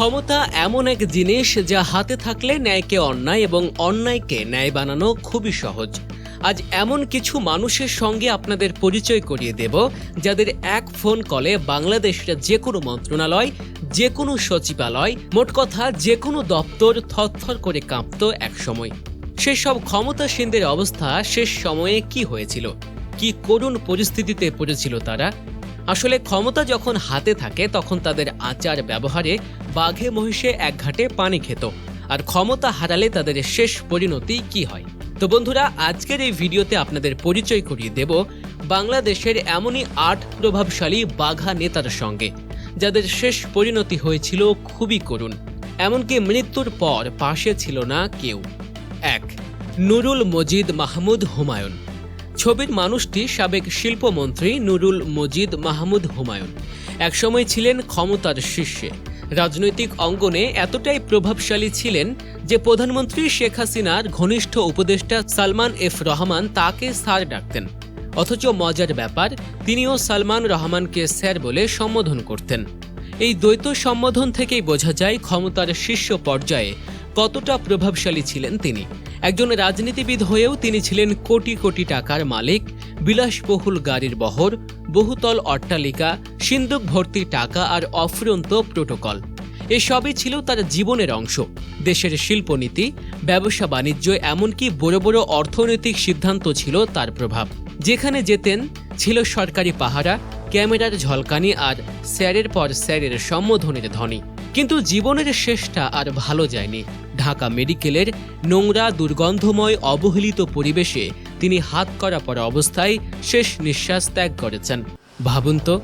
ক্ষমতা এমন এক জিনিস যা হাতে থাকলে ন্যায়কে অন্যায় এবং অন্যায়কে ন্যায় বানানো খুবই সহজ। আজ এমন কিছু মানুষের সঙ্গে আপনাদের পরিচয় করিয়ে দেব, যাদের এক ফোন কলে বাংলাদেশের যে কোনো মন্ত্রণালয় যে কোনো সচিবালয়, মোট কথা যে কোনো দপ্তর থরথর করে কাঁপত একসময়। সেসব ক্ষমতাসীনদের অবস্থা শেষ সময়ে কি হয়েছিল? কি করুণ পরিস্থিতিতে পড়েছিল তারা? আসলে ক্ষমতা যখন হাতে থাকে, তখন তাদের আচার ব্যবহারে বাঘে মহিষে এক ঘাটে পানি খেত। আর ক্ষমতা হারালে তাদের শেষ পরিণতি কি হয়? তো বন্ধুরা, আজকের এই ভিডিওতে আপনাদের পরিচয় করিয়ে দেব বাংলাদেশের এমনই আট প্রভাবশালী বাঘা নেতার সঙ্গে, যাদের শেষ পরিণতি হয়েছিল খুবই করুণ। এমনকি মৃত্যুর পর পাশে ছিল না কেউ। এক, নুরুল মজিদ মাহমুদ হুমায়ুন। ছবির মানুষটি সাবেক শিল্পমন্ত্রী নুরুল মজিদ মাহমুদ হুমায়ুন। একসময় ছিলেন ক্ষমতার শীর্ষে। রাজনৈতিক অঙ্গনে এতটাই প্রভাবশালী ছিলেন যে প্রধানমন্ত্রী শেখ হাসিনার ঘনিষ্ঠ উপদেষ্টা সালমান এফ রহমান তাকে স্যার ডাকতেন। অথচ মজার ব্যাপার, তিনিও সালমান রহমানকে স্যার বলে সম্বোধন করতেন। এই দ্বৈত সম্বোধন থেকেই বোঝা যায় ক্ষমতার শীর্ষ পর্যায়ে কতটা প্রভাবশালী ছিলেন তিনি। একজন রাজনীতিবিদ হয়েও তিনি ছিলেন কোটি কোটি টাকার মালিক, বিলাসবহুল গাড়ির বহর, বহুতল অট্টালিকা সিন্দুক ভর্তি টাকা আর অফুরন্ত প্রোটোকল। এসবই ছিল তার জীবনের অংশ। দেশের শিল্পনীতি, ব্যবসা বাণিজ্য, এমনকি বড় বড় অর্থনৈতিক সিদ্ধান্ত ছিল তার প্রভাব। যেখানে যেতেন ছিল সরকারি পাহারা, ক্যামেরার ঝলকানি আর স্যারের পর স্যারের সম্বোধনের ধ্বনি। কিন্তু জীবনের শেষটা আর ভালো যায়নি। ঢাকা মেডিকেলের নোংরা, দুর্গন্ধময়, অবহেলিত পরিবেশে তিনি হাত করা পড়া অবস্থায় শেষ নিঃশ্বাস ত্যাগ করেছেন। ভাবুন তো,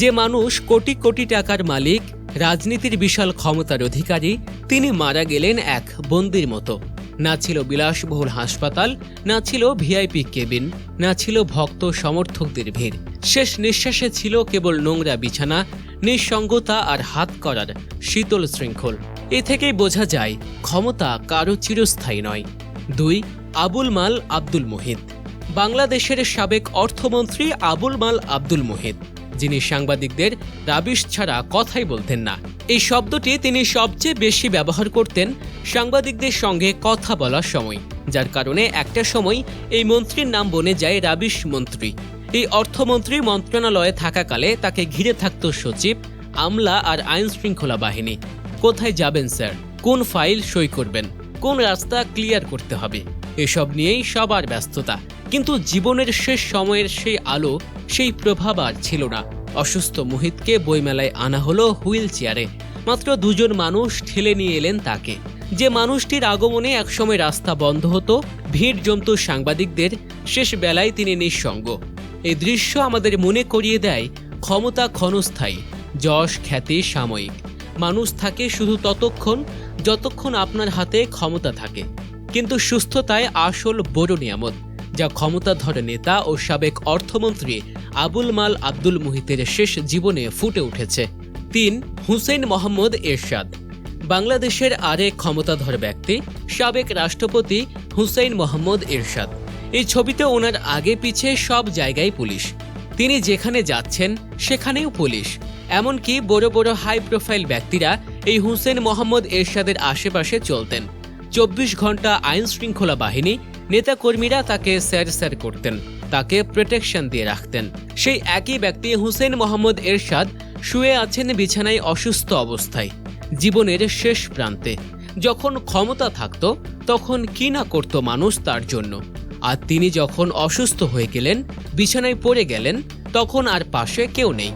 যে মানুষ কোটি কোটি টাকার মালিক, রাজনীতির বিশাল ক্ষমতার অধিকারী, তিনি মারা গেলেন এক বন্দির মতো। না ছিল বিলাসবহুল হাসপাতাল, না ছিল ভিআইপি কেবিন, না ছিল ভক্ত সমর্থকদের ভিড়। শেষ নিঃশ্বাসে ছিল কেবল নোংরা বিছানা নিঃসঙ্গতা আর হাত করার শীতল শৃঙ্খল। এ থেকেই বোঝা যায়, ক্ষমতা কারও চিরস্থায়ী নয়। দুই, আবুল মাল আব্দুল মুহিত। বাংলাদেশের সাবেক অর্থমন্ত্রী আবুল মাল আব্দুল মুহিত, যিনি সাংবাদিকদের রাবিশ ছাড়া কথাই বলতেন না। এই শব্দটি তিনি সবচেয়ে বেশি ব্যবহার করতেন সাংবাদিকদের সঙ্গে কথা বলার সময়। যার কারণে একটা সময় এই মন্ত্রীর নাম বনে যায় রাবিশ মন্ত্রী। এই অর্থমন্ত্রী মন্ত্রণালয়ে থাকাকালে তাকে ঘিরে থাকত সচিব, আমলা আর আইন শৃঙ্খলা বাহিনী। কোথায় যাবেন, স্যার? কোন ফাইল সই করবেন? কোন রাস্তা ক্লিয়ার করতে হবে? এসব নিয়েই সবার ব্যস্ততা। কিন্তু জীবনের শেষ সময়ের সেই আলো, সেই প্রভাব আর ছিল না। অসুস্থ মোহিতকে বইমেলায় আনা হলো হুইল চেয়ারে। মাত্র দুজন মানুষ ঠেলে নিয়ে এলেন তাকে। যে মানুষটির আগমনে একসময় রাস্তা বন্ধ হতো, ভিড় জমত সাংবাদিকদের, শেষ বেলায় তিনি নিঃসঙ্গ। এই দৃশ্য আমাদের মনে করিয়ে দেয়, ক্ষমতা ক্ষণস্থায়ী, যশ খ্যাতি সাময়িক। মানুষ থাকে শুধু ততক্ষণ, যতক্ষণ আপনার হাতে ক্ষমতা থাকে। কিন্তু সুস্থতায় আসল বড় নিয়ামত, যা ক্ষমতাধর নেতা ও সাবেক অর্থমন্ত্রী আবুল মাল আব্দুল মুহিতের শেষ জীবনে ফুটে উঠেছে। তিন, হুসেন মোহাম্মদ এরশাদ। বাংলাদেশের আরেক ক্ষমতাধর ব্যক্তি, সাবেক রাষ্ট্রপতি হুসেইন মোহাম্মদ এরশাদ এই ছবিতে ওনার আগে পিছে সব জায়গায় পুলিশ। তিনি যেখানে যাচ্ছেন, সেখানেও পুলিশ। এমনকি বড় বড় হাই প্রোফাইল ব্যক্তিরা এই হুসেন মোহাম্মদ এরশাদের আশেপাশে চলতেন। চব্বিশ ঘণ্টা আইন শৃঙ্খলা বাহিনী, নেতাকর্মীরা তাকে স্যার স্যার করতেন, তাকে প্রোটেকশন দিয়ে রাখতেন। সেই একই ব্যক্তি হুসেন মোহাম্মদ এরশাদ শুয়ে আছেন বিছানায় অসুস্থ অবস্থায়। জীবনের শেষ প্রান্তে। যখন ক্ষমতা থাকত, তখন কি না করত মানুষ তার জন্য। আর তিনি যখন অসুস্থ হয়ে গেলেন, বিছানায় পড়ে গেলেন, তখন আর পাশে কেউ নেই।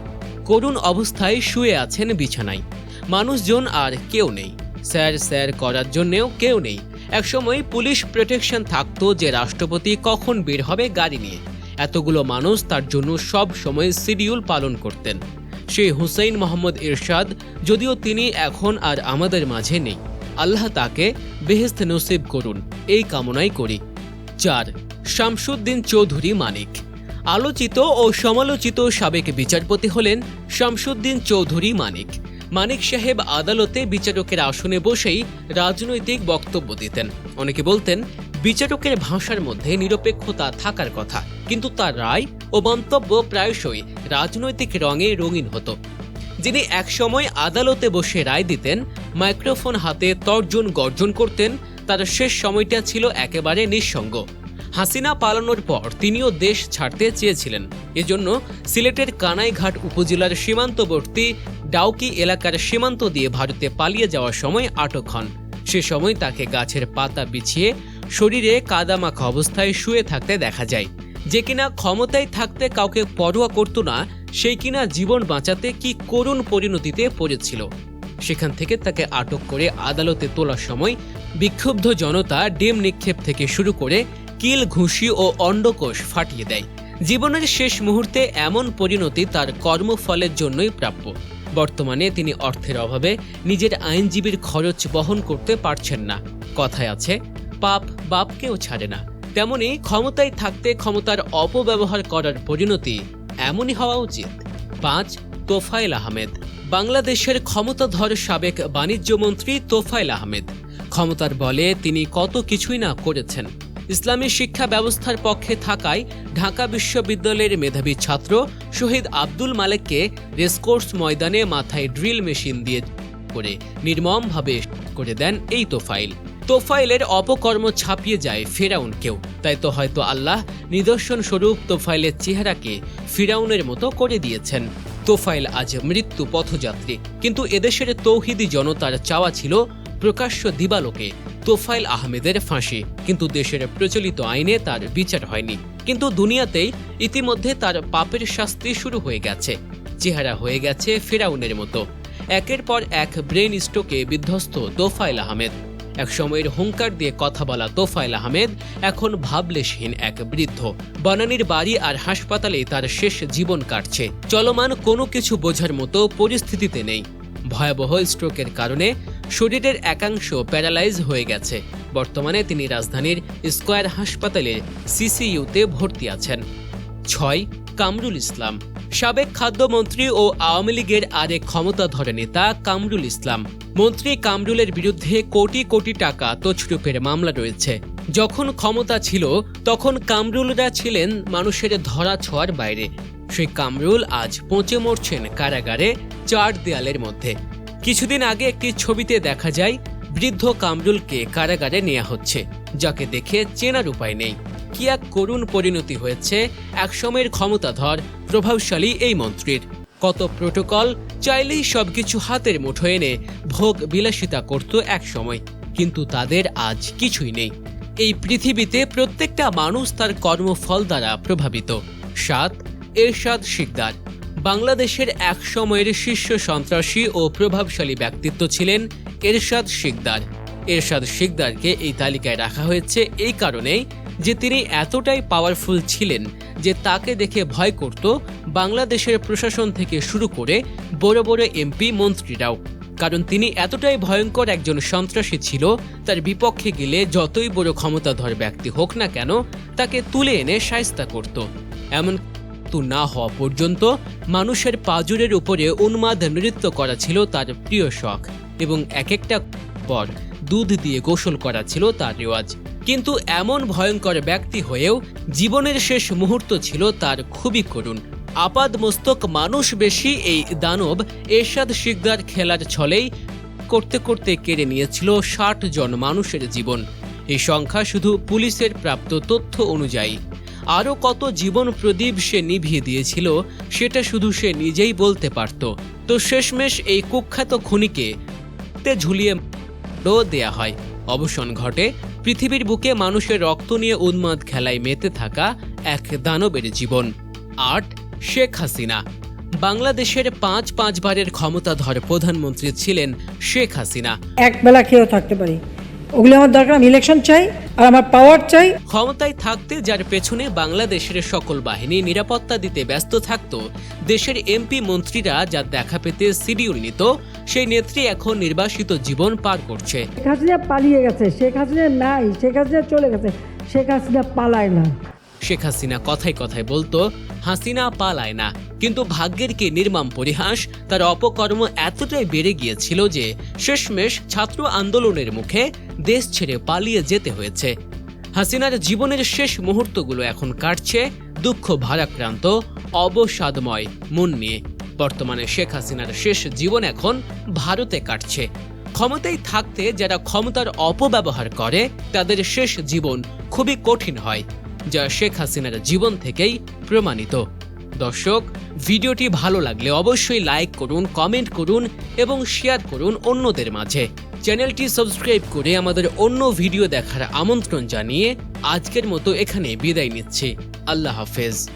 করুণ অবস্থায় শুয়ে আছেন বিছানায়। মানুষজন আর কেউ নেই। স্যার স্যার করার জন্যেও কেউ নেই। একসময় পুলিশ প্রোটেকশন থাকতো যে রাষ্ট্রপতি কখন বের হবে গাড়ি নিয়ে। এতগুলো মানুষ তার জন্য সব সময় শিডিউল পালন করতেন। সেই হুসাইন মোহাম্মদ ইরশাদ, যদিও তিনি এখন আর আমাদের মাঝে নেই। আল্লাহ তাকে বেহেস্ত নসিব করুন, এই কামনাই করি। চার, শামসুদ্দিন চৌধুরী মানিক। আলোচিত ও সমালোচিত সাবেক বিচারপতি হলেন শামসুদ্দিন চৌধুরী মানিক। মানিক সাহেব আদালতে বিচারকের আসনে বসেই রাজনৈতিক বক্তব্য দিতেন। অনেকে বলতেন, বিচারকের ভাষার মধ্যে নিরপেক্ষতা থাকার কথা। কিন্তু তার রায় ও মন্তব্য প্রায়শই রাজনৈতিক রঙে রঙিন হতো। যিনি একসময় আদালতে বসে রায় দিতেন, মাইক্রোফোন হাতে তর্জন গর্জন করতেন, তার শেষ সময়টা ছিল একেবারে নিঃসঙ্গ। হাসিনা পালানোর পর তিনিও দেশ ছাড়তে চেয়েছিলেন। এজন্য সিলেটের কানাইঘাট উপজেলার সীমান্তবর্তী ডাউকি এলাকার সীমান্ত দিয়ে ভারতে পালিয়ে যাওয়ার সময় আটক হন। সে সময় তাকে গাছের পাতা বিছিয়ে শরীরে কাদামাখা অবস্থায় শুয়ে থাকতে দেখা যায়। যে কিনা ক্ষমতায় থাকতে কাউকে পরোয়া করত না, সেই কিনা জীবন বাঁচাতে কি করুণ পরিণতিতে পড়েছিল। সেখান থেকে তাকে আটক করে আদালতে তোলার সময় বিক্ষুব্ধ জনতা ডিম নিক্ষেপ থেকে শুরু করে কিল ঘুষি ও অন্ডকোষ ফাটিয়ে দেয়। জীবনের শেষ মুহূর্তে এমন পরিণতি তার কর্মফলের জন্যই প্রাপ্য। বর্তমানে তিনি অর্থের অভাবে নিজের আইনজীবীর খরচ বহন করতে পারছেন না। কথায় আছে, পাপ বাপকেও ছাড়ে না। তেমনি ক্ষমতায় থাকতে ক্ষমতার অপব্যবহার করার পরিণতি এমনই হওয়া উচিত। পাঁচ, তোফায়েল আহমেদ। বাংলাদেশের ক্ষমতাধর সাবেক বাণিজ্যমন্ত্রী তোফায়েল আহমেদ। ক্ষমতার বলে তিনি কত কিছুই না করেছেন। ইসলামী শিক্ষা ব্যবস্থার পক্ষে থাকায় ঢাকা বিশ্ববিদ্যালয়ের মেধাবী ছাত্র শহীদ আব্দুল মালেককে রেসকোর্স ময়দানে মাথায় ড্রিল মেশিন দিয়ে করে নির্মমভাবে করে দেন এই তোফাইল তোফাইলের অপকর্ম ছাপিয়ে যায় ফেরাউনকেও। তাই তো হয়তো আল্লাহ নিদর্শন স্বরূপ তোফাইলের চেহারাকে ফিরাউনের মতো করে দিয়েছেন। তোফাইল আজ মৃত্যু পথযাত্রী। কিন্তু এদেশের তৌহিদি জনতার চাওয়া ছিল প্রকাশ্য দিবালোকে, তোফাইল আহমেদের ফাঁসি। কিন্তু দেশের প্রচলিত আইনে তার বিচার হয়নি। কিন্তু দুনিয়াতেই ইতিমধ্যে তার পাপের শাস্তি শুরু হয়ে গেছে। চেহারা হয়ে গেছে ফেরাউনের মতো। একের পর এক ব্রেন স্ট্রোকে বিধ্বস্ত তোফাইল আহমেদ। এক সময়ের হুঙ্কার দিয়ে কথা বলা তোফাইল আহমেদ, এখন ভাবলেশহীন এক বৃদ্ধ। বনানীর বাড়ি আর হাসপাতালে তার শেষ জীবন কাটছে। চলমান কোনো কিছু বোঝার মতো পরিস্থিতিতে নেই। ভয়াবহ স্ট্রোকের কারণে শরীরের একাংশ প্যারালাইজ হয়ে গেছে। বর্তমানে তিনি রাজধানীর স্কয়ার হাসপাতালের সিসিইউতে ভর্তি আছেন। ছয়, কামরুল ইসলাম। সাবেক খাদ্যমন্ত্রী ও আওয়ামী লীগের আরেক ক্ষমতাধর নেতা কামরুল ইসলাম। মন্ত্রী কামরুলের বিরুদ্ধে কোটি কোটি টাকা তছরূপের মামলা রয়েছে। যখন ক্ষমতা ছিল, তখন কামরুলরা ছিলেন মানুষের ধরা ছোঁয়ার বাইরে। সেই কামরুল আজ পচে মরছেন কারাগারে চার দেয়ালের মধ্যে। কিছুদিন আগে একটি ছবিতে দেখা যায়, বৃদ্ধ কামরুলকে কারাগারে নেওয়া হচ্ছে, যাকে দেখে চেনার উপায় নেই। কি এক করুণ পরিণতি হয়েছে একসময়ের ক্ষমতাধর, প্রভাবশালী এই মন্ত্রীর। কত প্রোটোকল, চাইলেই সবকিছু হাতের মুঠো এনে ভোগ বিলাসিতা করত এক সময়, কিন্তু তাদের আজ কিছুই নেই। এই পৃথিবীতে প্রত্যেকটা মানুষ তার কর্মফল দ্বারা প্রভাবিত। সাত, এরশাদ শিকদার। বাংলাদেশের এক সময়ের শীর্ষ সন্ত্রাসী ও প্রভাবশালী ব্যক্তিত্ব ছিলেন এরশাদ শিকদার। এরশাদ শিকদারকে এই তালিকায় রাখা হয়েছে এই কারণেই যে তিনি এতটাই পাওয়ারফুল ছিলেন যে তাকে দেখে ভয় করত বাংলাদেশের প্রশাসন থেকে শুরু করে বড় বড় এমপি মন্ত্রীরাও। কারণ তিনি এতটাই ভয়ঙ্কর একজন সন্ত্রাসী ছিল, তার বিপক্ষে গেলে যতই বড় ক্ষমতাধর ব্যক্তি হোক না কেন, তাকে তুলে এনে সায়স্তা করত। এমন না হওয়া পর্যন্ত মানুষের পাজুরের উপরে উন্মাদ নৃত্য করা ছিল তার প্রিয় শখ। এবং এক একটা পর দুধ দিয়ে গোসল করা ছিল তার রেওয়াজ। কিন্তু এমন ভয়ঙ্কর ব্যক্তি হয়েও জীবনের শেষ মুহূর্ত ছিল তার খুবই করুণ। আপাদ মস্তক মানুষ বেশি এই দানব এরশাদ শিকদার খেলার ছলেই করতে করতে কেড়ে নিয়েছিল ষাট জন মানুষের জীবন। এই সংখ্যা শুধু পুলিশের প্রাপ্ত তথ্য অনুযায়ী। আরও কত জীবন প্রদীপ সে নিভিয়ে দিয়েছিল, সেটা শুধু সে নিজেই বলতে পারত। তো শেষমেশ এই কুখ্যাত খুনিকে ঝুলিয়ে ও দেয়া হয়। অবসান ঘটে, পৃথিবীর বুকে মানুষের রক্ত নিয়ে উন্মাদ খেলায় মেতে থাকা এক দানবের জীবন। আট, শেখ হাসিনা। বাংলাদেশের পাঁচ পাঁচবারের ক্ষমতাধর প্রধানমন্ত্রী ছিলেন শেখ হাসিনা। এক বেলা খেয়েও থাকতে পারি। ওগুলো আমার দরকার, আমি ইলেকশন চাই। আর আমার পাওয়ার চাই। ক্ষমতায় থাকতে যার পেছনে বাংলাদেশের সকল বাহিনী নিরাপত্তা দিতে ব্যস্ত থাকত দেশের এমপি মন্ত্রীরা যা দেখা পেতে সিডিউল নিত সেই নেত্রী এখন নির্বাসিত জীবন পার করছে। শেখ হাসিনা পালিয়ে গেছে শেখ হাসিনা নাই শেখ হাসিনা চলে গেছে শেখ হাসিনা পালায় না। শেখ হাসিনা কথায় কথায় বলতো, হাসিনা পালায় না। কিন্তু ভাগ্যের কি নির্মম পরিহাস, তার অপকর্ম এতটাই বেড়ে গিয়েছিল যে শেষমেশ ছাত্র আন্দোলনের মুখে দেশ ছেড়ে পালিয়ে যেতে হয়েছে। হাসিনার জীবনের শেষ মুহূর্তগুলো এখন কাটছে দুঃখ ভারাক্রান্ত, অবসাদময় মন নিয়ে। বর্তমানে শেখ হাসিনার শেষ জীবন এখন ভারতে কাটছে। ক্ষমতায় থাকতে যারা ক্ষমতার অপব্যবহার করে, তাদের শেষ জীবন খুবই কঠিন হয়। যা শেখ হাসিনার জীবন থেকেই প্রমাণিত। দর্শক, ভিডিওটি ভালো লাগলে অবশ্যই লাইক করুন, কমেন্ট করুন এবং শেয়ার করুন অন্যদের মাঝে। চ্যানেলটি সাবস্ক্রাইব করে আমাদের অন্য ভিডিও দেখার আমন্ত্রণ জানিয়ে আজকের মতো এখানে বিদায় নিচ্ছি। আল্লাহ হাফেজ।